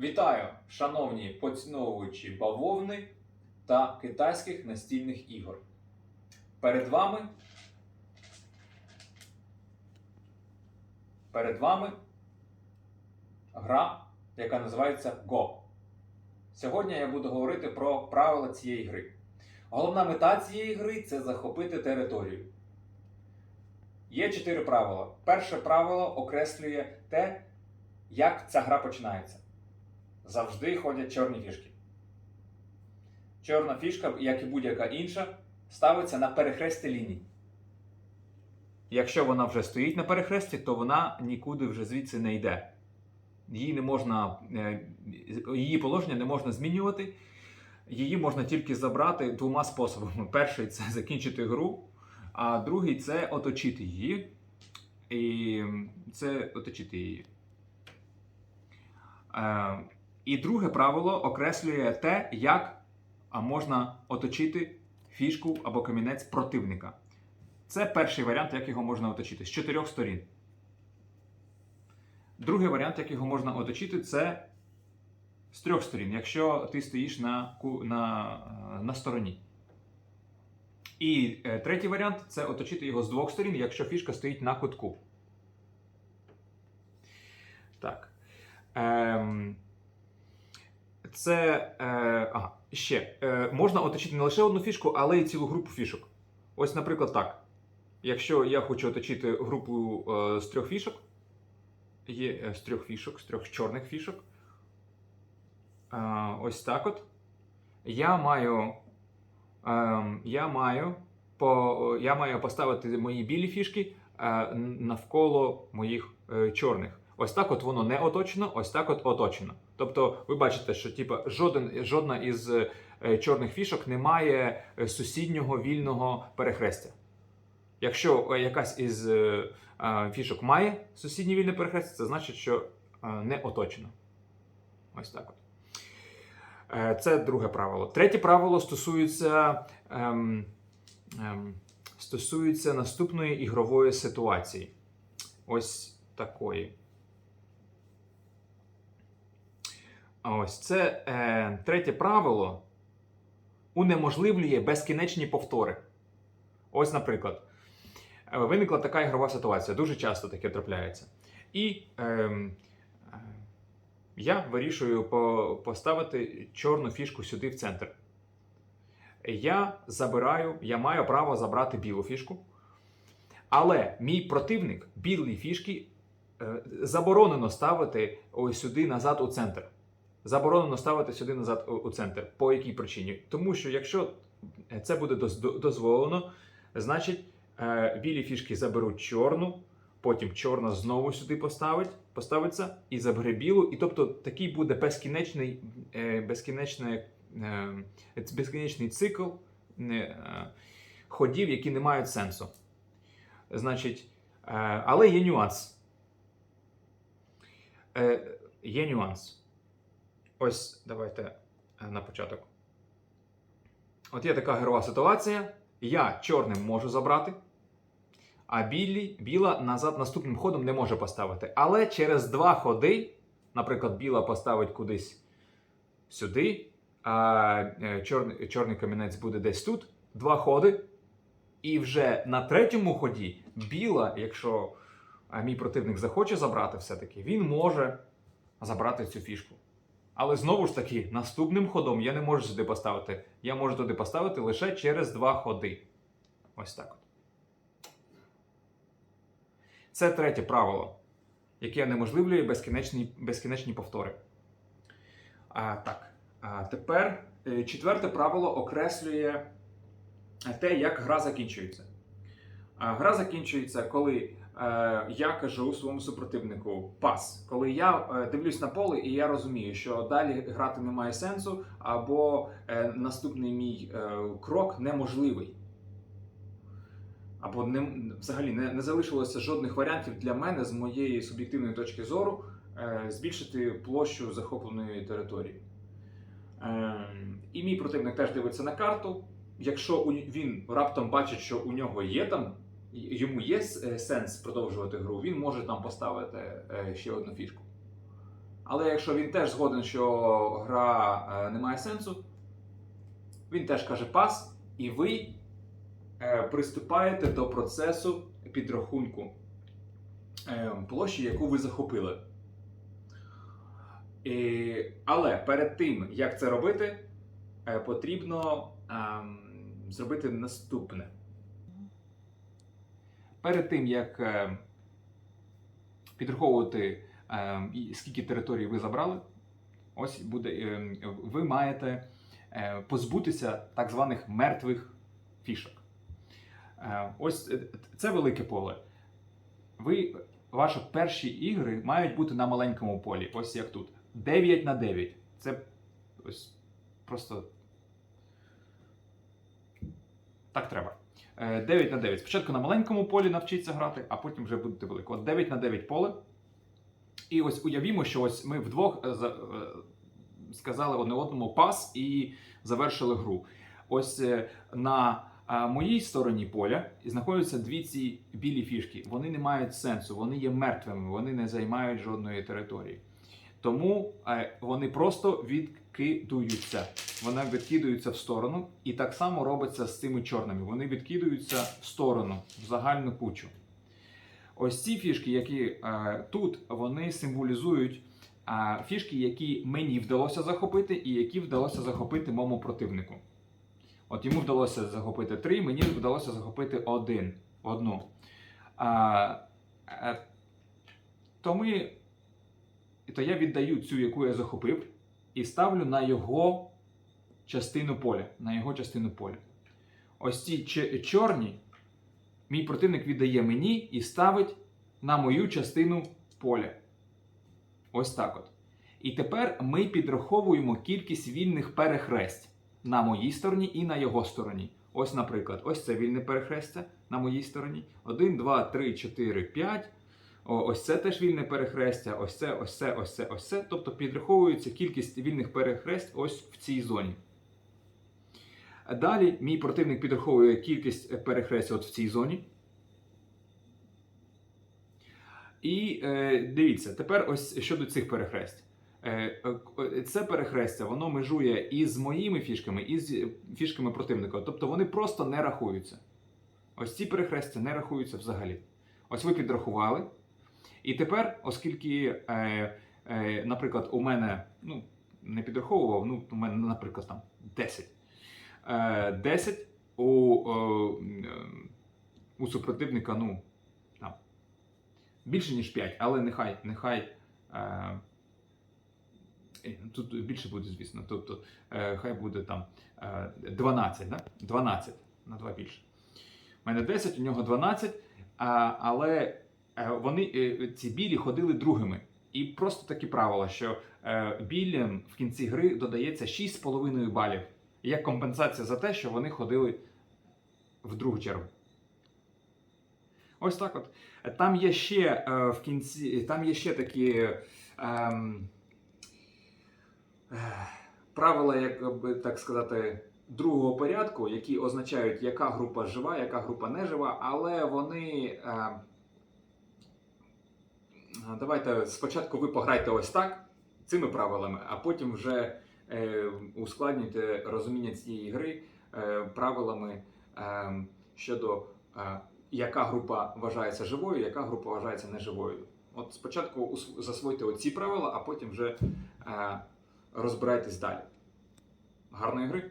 Вітаю, шановні поціновувачі бавовни та китайських настільних ігор. Перед вами перед вами гра, яка називається Go. Сьогодні я буду говорити про правила цієї гри. Головна мета цієї гри це захопити територію. Є чотири правила. Перше правило окреслює те, як ця гра починається. Завжди ходять чорні фішки. Чорна фішка, як і будь-яка інша, ставиться на перехресті ліній. Якщо вона вже стоїть на перехресті, то вона нікуди вже звідси не йде. Її не можна, е, її положення не можна змінювати. Її можна тільки забрати двома способами. Перший це закінчити гру, а другий це оточити її. І це оточити її. І друге правило окреслює те, як можна оточити фішку або камінець противника. Це перший варіант, як його можна оточити з чотирьох сторін. Другий варіант, як його можна оточити, це з трьох сторін, якщо ти стоїш на, на, е, на стороні. І е, третій варіант це оточити його з двох сторін, якщо фішка стоїть на кутку. Так. Ем, це. Е, ага, ще. Е, можна оточити не лише одну фішку, але й цілу групу фішок. Ось, наприклад, так. Якщо я хочу оточити групу е, з трьох фішок, є е, з трьох фішок, з трьох чорних фішок. Е, ось так от. Я маю. Ем, я маю по, я маю поставити мої білі фішки е, навколо моїх е, чорних. Ось так от воно не оточено, ось так от оточено. Тобто, ви бачите, що типа, жоден, жодна із е, чорних фішок не має е, сусіднього вільного перехрестя. Якщо е, якась із фішок має сусіднє вільне перехрестя, це значить, що не оточено. Ось так от. Це друге правило. Третє правило стосується, ем, ем, стосується наступної ігрової ситуації. Ось такої. А Ось це е, третє правило унеможливлює безкінечні повтори. Ось, наприклад, е, виникла така ігрова ситуація. Дуже часто таке трапляється. І е, я вирішую по- поставити чорну фішку сюди в центр. Я забираю, я маю право забрати білу фішку. Але мій противник білі фішки е, заборонено ставити ось сюди назад у центр. Заборонено ставити сюди назад у- центр. По якій причині? Тому що якщо це буде дозволено, значить е, білі фішки заберуть чорну, потім чорна знову сюди поставить, поставиться і забере білу. І тобто такий буде безкінечний, е, безкінечний, е, безкінечний цикл е, е, ходів, які не мають сенсу. Значить, е, але є нюанс. Е, Є нюанс. Ось давайте е, на початок. От є така герова ситуація. Я чорним можу забрати, а білі, біла назад наступним ходом не може поставити. Але через два ходи, наприклад, біла поставить кудись сюди, а е, чорний, чорний камінець буде десь тут, два ходи. І вже на третьому ході біла, якщо мій противник захоче забрати все-таки, він може забрати цю фішку. Але знову ж таки, наступним ходом я не можу сюди поставити. Я можу туди поставити лише через два ходи. Ось так от. Це третє правило, яке неможливлює безкінечні, безкінечні повтори. А, так. А, тепер е, четверте правило окреслює те, як гра закінчується. А, Гра закінчується, коли е, я кажу своєму супротивнику пас. Коли я е, дивлюсь на поле і я розумію, що далі грати немає сенсу, або е, наступний мій е, крок неможливий. Або не, взагалі не, не залишилося жодних варіантів для мене з моєї суб'єктивної точки зору е, збільшити площу захопленої території. Е, і мій противник теж дивиться на карту. Якщо він раптом бачить, що у нього є там, йому є е, сенс продовжувати гру, він може там поставити е, ще одну фішку. Але якщо він теж згоден, що гра е, не має сенсу, він теж каже пас, і ви приступаєте до процесу підрахунку площі, яку ви захопили. І, але перед тим, як це робити, потрібно ем, зробити наступне. Перед тим, як е, підраховувати, е, скільки територій ви забрали, ось буде, е, ви маєте позбутися так званих мертвих фішок. Ось це велике поле. Ви, ваші перші ігри мають бути на маленькому полі, ось як тут. 9 на 9. Це ось просто так треба. Е, 9 на 9. Спочатку на маленькому полі навчіться грати, а потім вже будете велико. От 9 на 9 поле. І ось уявімо, що ось ми вдвох е, е, сказали одне одному пас і завершили гру. Ось е, на е, моїй стороні поля знаходяться дві ці білі фішки. Вони не мають сенсу, вони є мертвими, вони не займають жодної території. Тому е, вони просто відкидуються. Вони відкидуються в сторону, і так само робиться з цими чорними. Вони відкидуються в сторону, в загальну кучу. Ось ці фішки, які е, тут, вони символізують е, фішки, які мені вдалося захопити, і які вдалося захопити моєму противнику. От йому вдалося захопити три, мені вдалося захопити один, одну. А, е, то ми то я віддаю цю, яку я захопив, і ставлю на його частину поля. На його частину поля. Ось ці чорні мій противник віддає мені і ставить на мою частину поля. Ось так от. І тепер ми підраховуємо кількість вільних перехресть на моїй стороні і на його стороні. Ось, наприклад, ось це вільне перехрестя на моїй стороні. 1, 2, 3, 4, 5. Ось це теж вільне перехрестя, ось це, ось це, ось це, ось це. Тобто підраховується кількість вільних перехресть ось в цій зоні. Далі мій противник підраховує кількість перехресть от в цій зоні. І е, дивіться, тепер ось щодо цих перехресть. Е, е, це перехрестя воно межує і з моїми фішками, і з фішками противника. Тобто вони просто не рахуються. Ось ці перехрестя не рахуються взагалі. Ось ви підрахували. І тепер, оскільки, е, е, наприклад, у мене ну, не підраховував, ну, у мене, наприклад, там 10. Е, 10 у, е, е, у супротивника, ну, там, більше, ніж 5, але нехай, нехай. Е, Тут більше буде, звісно. Тобто, хай буде там е, 12, да? 12 на 2 більше. У мене 10, у нього 12, але вони, ці білі ходили другими. І просто такі правила, що білям в кінці гри додається 6,5 балів. Як компенсація за те, що вони ходили в другу чергу. Ось так от. Там є ще е, в кінці, там є ще такі ем, е, правила, як би так сказати, другого порядку, які означають, яка група жива, яка група не жива, але вони. Е, давайте спочатку ви пограйте ось так, цими правилами, а потім вже ускладнюйте розуміння цієї гри е, правилами е, щодо е, яка група вважається живою, яка група вважається неживою. От спочатку засвойте оці правила, а потім вже е, розбирайтесь далі. Гарної гри!